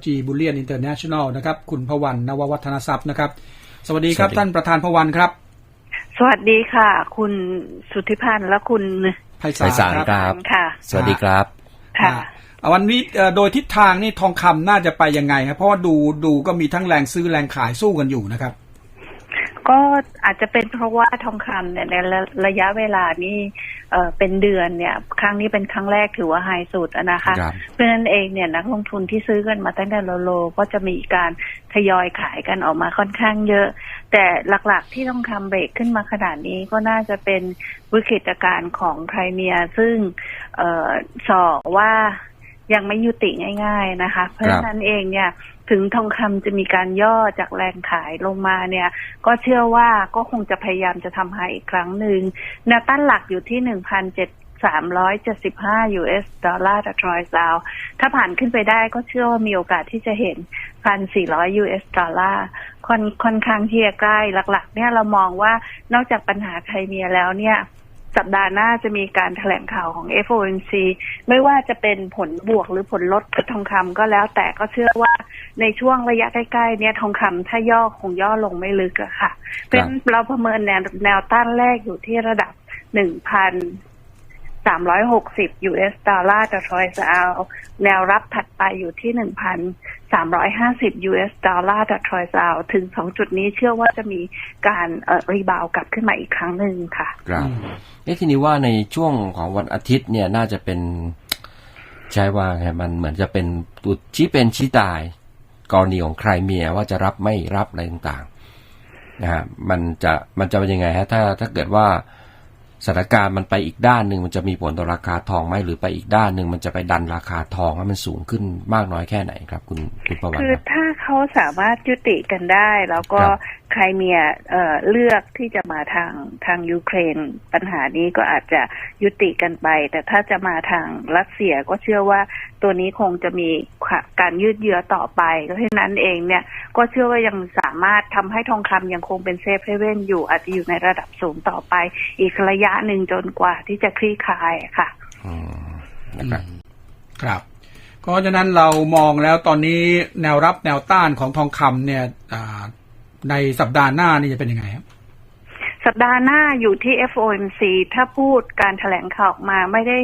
LG Bullion International นะครับ คุณพวันนววัฒนทรัพย์นะครับ สวัสดีครับสวัสดีท่านประธานพวันครับ สวัสดีค่ะ คุณสุทธิพันธ์และคุณไพศาไพลศาลครับครับค่ะ สวัสดีครับค่ะอ่าวันนี้เอ่อโดยทิศทางนี่ทองคำน่าจะไปยังไงครับเพราะว่าดูดูก็มีทั้งแรงซื้อแรงขายสู้กันอยู่นะครับ ก็อาจจะเป็นเพราะว่าทองคำเนี่ยในระระยะเวลานี้ เอ่อเป็นเดือนเนี่ย ครั้งนี้เป็นครั้งแรกถือว่าไฮสุดอะนะคะครับเพราะฉะนั้นเองเนี่ยนักลงทุนที่ซื้อกันมาตั้งแต่โลโลก็จะมีการทยอยขายกันออกมาค่อนข้างเยอะ แต่หลักๆที่ต้องคำเบรกขึ้นมาขนาดนี้ก็น่าจะเป็นวิกฤตการณ์ของไครเมีย ซึ่งเอ่อสอว่ายังไม่ยุติง่าย ๆนะคะ เพราะฉะนั้นเองเนี่ย ถึงทองคำจะมีการย่อจากแรงขายลงมาเนี่ย ก็เชื่อว่าก็คงจะพยายามจะทำให้อีกครั้งหนึ่งแนวต้านหลักอยู่ที่หนึ่งพันเจ็ดสามร้อยเจ็ดสิบห้า US ดอลลาร์ต่อทรอยซาวถ้าผ่านขึ้นไปได้ก็เชื่อว่ามีโอกาสที่จะเห็นพันสี่ร้อย US ดอลลาร์ค่อนค่อนข้างที่จะใกล้หลัก ๆ เนี่ยเรามองว่านอกจากปัญหาไครเมียแล้วเนี่ยสัปดาห์หน้าจะมีการแถลงข่าวของ FOMC ไม่ว่าจะเป็นผลบวกหรือผลลดกับทองคำก็แล้วแต่ก็เชื่อว่า ในช่วงระยะใกล้ๆเนี่ยทองคำถ้าย่อคงย่อลงไม่ลึกอะค่ะเป็นเราประเมินแนวแนวต้านแรกอยู่ที่ระดับหนึ่งพันสามร้อยหกสิบ US ดอลลาร์ต่อทรอยซาวแนวรับถัดไปอยู่ที่หนึ่งพันสามร้อยห้าสิบ US ดอลลาร์ต่อทรอยซาวถึงสองจุดนี้เชื่อว่าจะมีการเอ่อรีบาวกลับขึ้นมาอีกครั้งหนึ่งค่ะ ครับอืมเอ๊ะทีนี้ว่าในช่วงของวันอาทิตย์เนี่ยน่าจะเป็นใช้ว่าไงมันเหมือนจะเป็นตัวชี้เป็นชี้ตาย กรณีของใครเมียว่าจะรับไม่รับอะไรต่างๆนะฮะมันจะมันจะเป็นยังไงฮะถ้าถ้าเกิดว่าสถานการณ์มันไปอีกด้านหนึ่งมันจะมีผลต่อราคาทองไหมหรือไปอีกด้านหนึ่งมันจะไปดันราคาทองให้มันสูงขึ้นมากน้อยแค่ไหนครับ คุณคุณประวัติคือถ้า เขาสามารถยุติกันได้ แล้วก็ครับใครเมียเอ่อเลือกที่จะมาทางทางยูเครน ปัญหานี้ก็อาจจะยุติกันไป แต่ถ้าจะมาทางรัสเซียก็เชื่อว่าตัวนี้คงจะมีการยืดเยื้อต่อไปเพราะฉะนั้นเองเนี่ยก็เชื่อว่ายังสามารถทำให้ทองคำยังคงเป็นเซฟเฮเว่นอยู่อาจจะอยู่ในระดับสูงต่อไป อีกระยะหนึ่งจนกว่าที่จะคลี่คลายค่ะอืมนะครับครับ เพราะฉะนั้นเรามองแล้วตอนนี้แนวรับแนวต้านของทองคำเนี่ยในสัปดาห์หน้านี่จะเป็นยังไงครับสัปดาห์หน้าอยู่ที่ FOMC ถ้าพูดการแถลงข่าวออกมาไม่ได้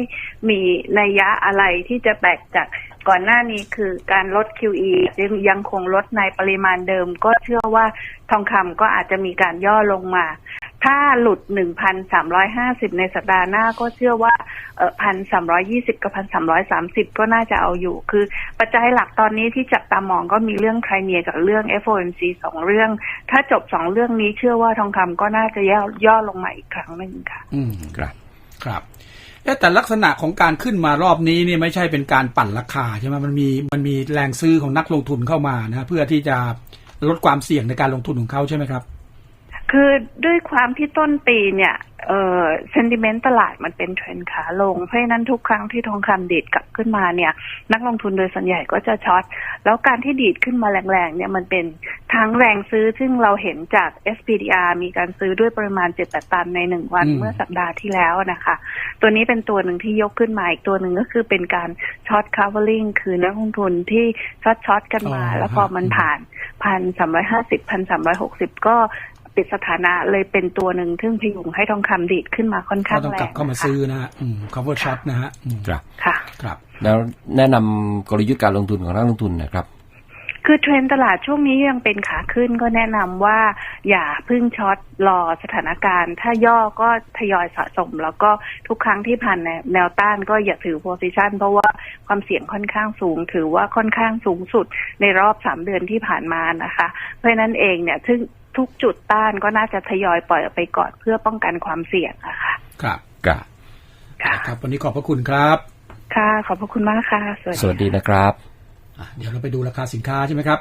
มีนัยยะอะไรที่จะแตกจากก่อนหน้านี้คือการลด QE ยังคงลดในปริมาณเดิม ก็เชื่อว่าทองคำก็อาจจะมีการย่อลงมา ถ้าหลุด 1,350 ในสัปดาห์หน้าก็เชื่อว่าเอ่อ1,320 กับ 1,330 ก็น่าจะเอาอยู่ คือปัจจัยหลักตอนนี้ที่จับตามองก็มีเรื่องไครเมียกับเรื่อง FOMC สองเรื่อง ถ้าจบสองเรื่องนี้เชื่อว่าทองคำก็น่าจะย่อย่อลงมาอีกครั้งหนึ่งค่ะ อืมครับ ครับแต่ลักษณะของการขึ้นมารอบนี้นี่ไม่ใช่เป็นการปั่นราคาใช่ไหมมันมีมันมีแรงซื้อของนักลงทุนเข้ามานะเพื่อที่จะลดความเสี่ยงในการลงทุนของเขาใช่ไหมครับ คือด้วยความที่ต้นปีเนี่ยเอ่อเซนติเมนต์ตลาดมันเป็นเทรนขาลง เพราะฉะนั้นทุกครั้งที่ทองคำดีดกลับขึ้นมาเนี่ย นักลงทุนโดยส่วนใหญ่ก็จะช็อต แล้วการที่ดีดขึ้นมาแรงๆเนี่ยมันเป็นทั้งแรงซื้อซึ่งเราเห็นจาก SPDR มีการซื้อด้วยปริมาณ7ตันในหนึ่งวันอืมเมื่อสัปดาห์ที่แล้วนะคะ ตัวนี้เป็นตัวหนึ่งที่ยกขึ้นมา อีกตัวหนึ่งก็คือเป็นการช็อต covering คือนักลงทุนที่ช็อตช็อตกันมา แล้วพอมันผ่านพันสามร้อยห้าสิบพันสามร้อยหกสิบก็ ปิดสถานะเลยเป็นตัวหนึ่งซึ่งพยุงให้ทองคำดีดขึ้นมาค่อนข้าก็งต้องแรกลับงเข้ามานะคะซื้อนะฮะอืม cover shot นะฮะอืมครับค่ะครับ แล้วแนะนำกลยุทธ์การลงทุนของนักลงทุนหนะครับคือเทรนด์ตลาดช่วงนี้ยังเป็นขาขึ้นก็แนะนำว่าอย่าเพึ่งช็อตรอสถานการณ์ ถ้าย่อก็ทยอยสะสม แล้วก็ทุกครั้งที่ผ่านแนวแนวต้านก็อย่าถือโพซิชันเพราะว่าความเสี่ยงค่อนข้างสูง ถือว่าค่อนข้างสูงสุดในรอบสามเดือนที่ผ่านมานะคะ เพราะฉะนั้นเองเนี่ยซึ่ง ทุกจุดต้านก็น่าจะทยอยปล่อยออกไปก่อนเพื่อป้องกันความเสี่ยงอะค่ะ ครับครับค่ะครับ วันนี้ขอบพระคุณครับ ค่ะ ขอบพระคุณมากค่ะ สวัสดีสวัสดีนะครับอะเดี๋ยวเราไปดูราคาสินค้าใช่ไหมครับ